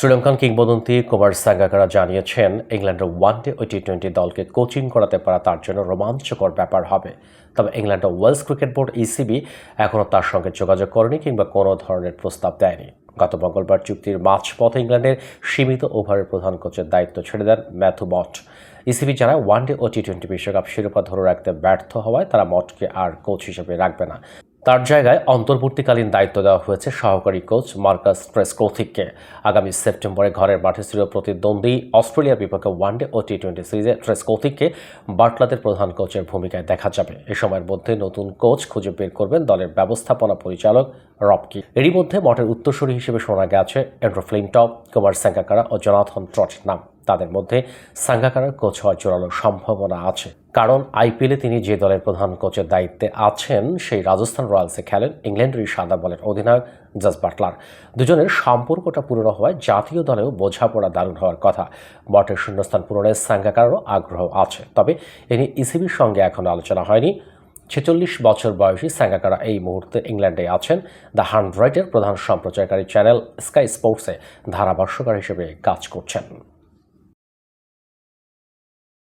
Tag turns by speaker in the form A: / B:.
A: শ্রীলঙ্কান কিংবদন্তি কুমার সাঙ্গাকারা জানিয়েছেন, ইংল্যান্ডের ওয়ানডে ও টি টোয়েন্টি দলকে কোচিং করাতে পারা তার জন্য রোমাঞ্চকর ব্যাপার হবে। তবে ইংল্যান্ডের ওয়েলস ক্রিকেট বোর্ড ইসিবি এখনও তার সঙ্গে যোগাযোগ করেনি কিংবা কোনো ধরনের প্রস্তাব দেয়নি। গত মঙ্গলবার চুক্তির মাঝপথে ইংল্যান্ডের সীমিত ওভারের প্রধান কোচের দায়িত্ব ছেড়ে দেন ম্যাথু মট। ইসিবি জানায়, ওয়ানডে ও টি টোয়েন্টি বিশ্বকাপ শিরোপা ধরে রাখতে ব্যর্থ হওয়ায় তারা মটকে আর কোচ হিসেবে রাখবে না। তার জায়গায় অন্তর্বর্তীকালীন দায়িত্ব দেওয়া হয়েছে সহকারী কোচ মার্কাস ট্রেসকোথিককে আগামী সেপ্টেম্বরে ঘরের মাঠে ছিল প্রতিদ্বন্দ্বী অস্ট্রেলিয়ার বিপক্ষে ওয়ানডে ও টি টোয়েন্টি সিরিজে ট্রেসকোথিককে বাটলাদের প্রধান কোচের ভূমিকায় দেখা যাবে। এ সময়ের মধ্যে নতুন কোচ খুঁজে বের করবেন দলের ব্যবস্থাপনা পরিচালক রবকি এরই মধ্যে মঠের উত্তরসূরি হিসেবে শোনা গেছে এন্ড্রো ফ্লিনটপ, কুমার স্যাঙ্গাকারা ও জনাথন ট্রটের নাম। তাদের মধ্যে সাঙ্গাকারার কোচ হওয়ার জোরালো সম্ভাবনা আছে। কারণ আইপিএলে তিনি যে দলের প্রধান কোচের দায়িত্বে আছেন, সেই রাজস্থান রয়্যালসে খেলেন ইংল্যান্ডের সাদা বলের অধিনায়ক জাস বাটলার। দুজনের সম্পর্কটা পুরনো হওয়ায় জাতীয় দলেও বোঝাপড়া দারুণ হওয়ার কথা। বটের শূন্যস্থান পূরণে সাঙ্গাকারও আগ্রহ আছে। তবে এ নিয়ে ইসিবির সঙ্গে এখনও আলোচনা হয়নি। ছেচল্লিশ বছর বয়সী সাঙ্গাকারা এই মুহূর্তে ইংল্যান্ডে আছেন। দ্য হান্ড্রেডের প্রধান সম্প্রচারকারী চ্যানেল স্কাই স্পোর্টসে ধারাভাষ্যকার হিসেবে কাজ করছেন।